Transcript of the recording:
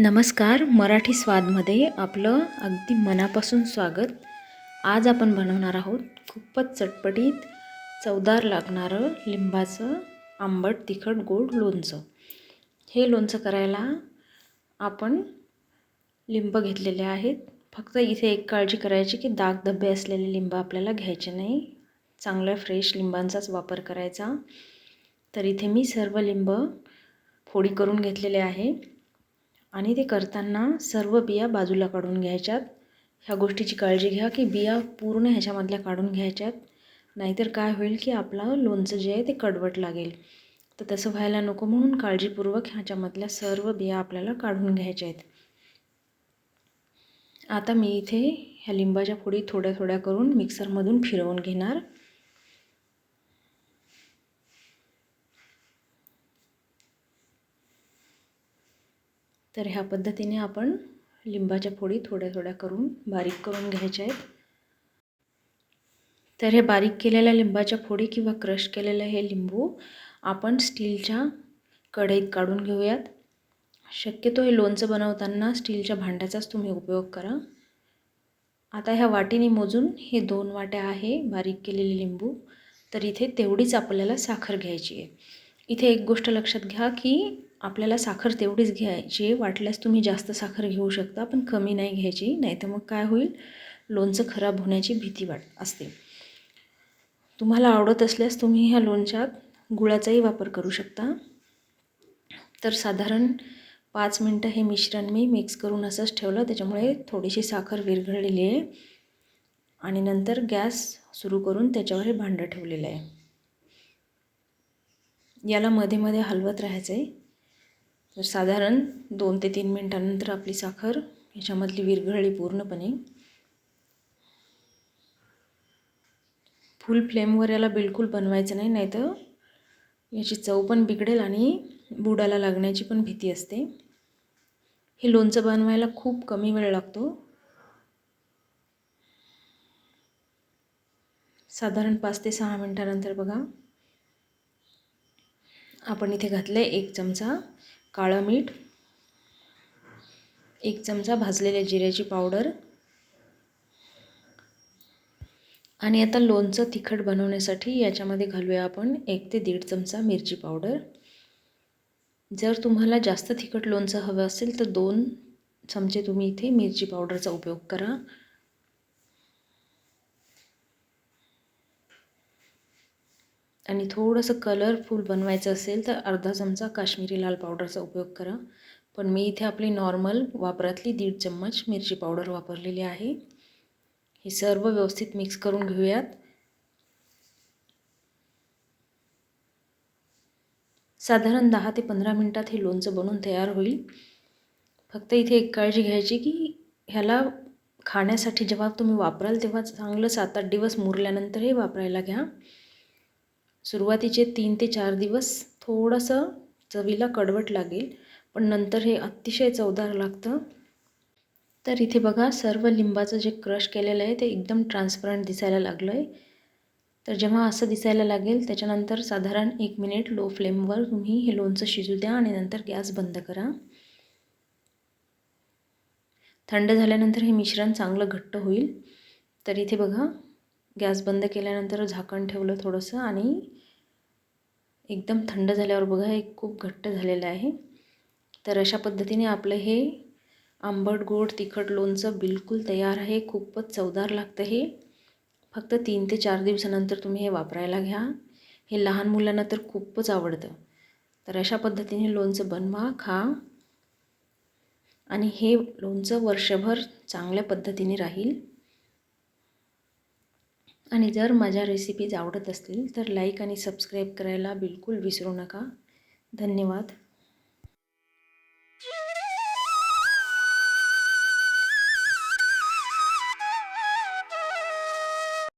नमस्कार मराठी स्वादमध्ये आपलं अगदी मनापासून स्वागत. आज आपण बनवणार आहोत खूपच चटपटीत चवदार लागणारं लिंबाचं आंबट तिखट गोड लोणचं. हे लोणचं करायला आपण लिंब घेतलेले आहेत. फक्त इथे एक काळजी करायची की दाग धब्बे असलेले लिंब आपल्याला घ्यायचे नाही. चांगल्या फ्रेश लिंबांचाच वापर करायचा. तर इथे मी सर्व लिंब फोडी करून घेतलेले आहे. आणि ते करताना सर्व बिया बाजूला काढून घ्यायच्यात. ह्या गोष्टीची काळजी घ्या की बिया पूर्ण ह्याच्यामधल्या काढून घ्यायच्यात. नाहीतर काय होईल की आपलं लोणचं जे आहे ते कडवट लागेल. तर तसं व्हायला नको म्हणून काळजीपूर्वक ह्याच्यामधल्या सर्व बिया आपल्याला काढून घ्यायच्या आहेत आता मी इथे ह्या लिंबाच्या फोडी थोड्या थोड्या करून मिक्सरमधून फिरवून घेणार. तर ह्या पद्धतीने आपण लिंबाच्या फोडी थोड्या थोड्या करून बारीक करून घ्यायच्या आहेत. तर हे बारीक केलेल्या लिंबाच्या फोडी किंवा क्रश केलेलं हे लिंबू आपण स्टीलच्या कढईत काढून घेऊयात. शक्यतो हे लोणचं बनवताना स्टीलच्या भांड्याचाच तुम्ही उपयोग करा. आता ह्या वाटीने मोजून हे दोन वाट्या आहे बारीक केलेले लिंबू. तर इथे तेवढीच आपल्याला साखर घ्यायची आहे. इथे एक गोष्ट लक्षात घ्या की आपल्याला साखर तेवढीच घ्यायची वाटल्यास तुम्ही जास्त साखर घेऊ शकता पण कमी नाही घ्यायची नाही तर मग काय होईल? लोणचं खराब होण्याची भीती वाट असते. तुम्हाला आवडत असल्यास तुम्ही ह्या लोणच्यात गुळाचाही वापर करू शकता. तर साधारण पाच मिनटं हे मिश्रण मी मिक्स करून असंच ठेवलं त्याच्यामुळे थोडीशी साखर विरघळलेली आहे. आणि नंतर गॅस सुरू करून त्याच्यावर हे भांडं ठेवलेलं आहे. याला मध्ये मध्ये हलवत राहायचं आहे तर साधारण दोन ते तीन मिनटानंतर आपली साखर ह्याच्यामधली विरघळली पूर्णपणे. फुल फ्लेमवर याला बिलकुल बनवायचं नाही नाही तर याची चव पण बिघडेल आणि बुडाला लागण्याची पण भीती असते. हे लोणचं बनवायला खूप कमी वेळ लागतो. साधारण पाच ते सहा मिनटानंतर बघा. आपण इथे घातलं आहे एक चमचा. काळं मीठ एक चमचा भाजलेल्या जिऱ्याची पावडर आणि आता लोणचं तिखट बनवण्यासाठी याच्यामध्ये घालूया आपण एक ते दीड चमचा मिरची पावडर. जर तुम्हाला जास्त तिखट लोणचं हवं असेल तर दोन चमचे तुम्ही इथे मिरची पावडरचा उपयोग करा. आणि थोडंसं कलरफुल बनवायचं असेल तर अर्धा चमचा काश्मीरी लाल पावडरचा उपयोग करा. पण मी इथे आपली नॉर्मल वापरातली दीड चम्मच मिरची पावडर वापरलेली आहे. हे सर्व व्यवस्थित मिक्स करून घेऊयात. साधारण दहा ते पंधरा मिनटात हे लोणचं बनवून तयार होईल. फक्त इथे एक काळजी घ्यायची की ह्याला खाण्यासाठी जेव्हा तुम्ही वापराल तेव्हा चांगलं सात आठ दिवस मुरल्यानंतर हे वापरायला घ्या. सुरुवातीचे तीन ते चार दिवस थोडंसं चवीला कडवट लागेल पण नंतर हे अतिशय चवदार लागतं. तर इथे बघा सर्व लिंबाचं जे क्रश केलेलं आहे ते एकदम ट्रान्सपरंट दिसायला लागलं आहे तर जेव्हा असं दिसायला लागेल त्याच्यानंतर साधारण एक मिनिट लो फ्लेमवर तुम्ही हे लोणचं शिजू द्या आणि नंतर गॅस बंद करा. थंड झाल्यानंतर हे मिश्रण चांगलं घट्ट होईल. तर इथे बघा गॅस बंद केल्यानंतर झाकण ठेवलं थोडंसं आणि एकदम थंड झाल्यावर बघा हे खूप घट्ट झालेलं आहे. तर अशा पद्धतीने आपलं हे आंबट गोड तिखट लोणचं बिलकुल तयार आहे. खूपच चवदार लागतं हे. फक्त तीन ते चार दिवसानंतर तुम्ही हे वापरायला घ्या. हे लहान मुलांना तर खूपच आवडतं. तर अशा पद्धतीने लोणचं बनवा खा. आणि हे लोणचं वर्षभर चांगल्या पद्धतीने राहील. आणि जर माझ्या रेसिपीज आवडत असतील तर लाईक आणि सबस्क्राईब करायला बिलकुल विसरू नका. धन्यवाद.